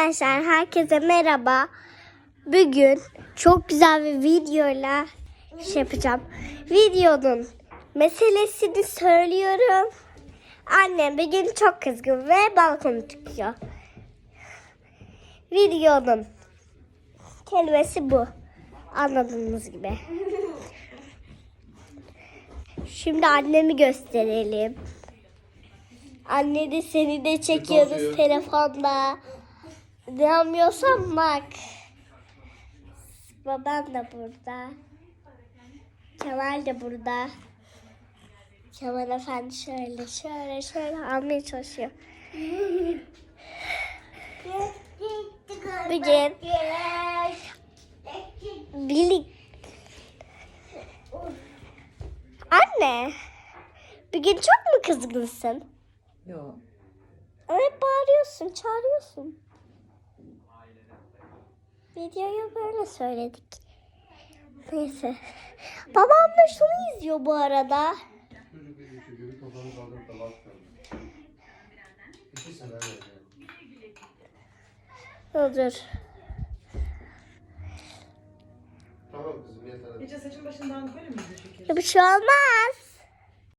Arkadaşlar herkese merhaba. Bugün çok güzel bir videoyla şey yapacağım. Videonun meselesini söylüyorum. Annem bugün çok kızgın ve balkona çıkıyor. Videonun kelimesi bu. Anladığınız gibi. Şimdi annemi gösterelim. Anne de seni de çekiyoruz telefonda. Ne yapıyorsan bak. Babam da burada. Kemal de burada. Kemal Efendi şöyle şöyle şöyle almaya çalışıyor. Bugün birlik Anne, bugün çok mu kızgınsın? Yok. Hep bağırıyorsun, çağırıyorsun. Videoyu böyle söyledik. Neyse. Babam da şunu izliyor bu arada. Dur. Tamam kızım yeter. Gece saçın başından böyle miydi şeker? Bir şey olmaz.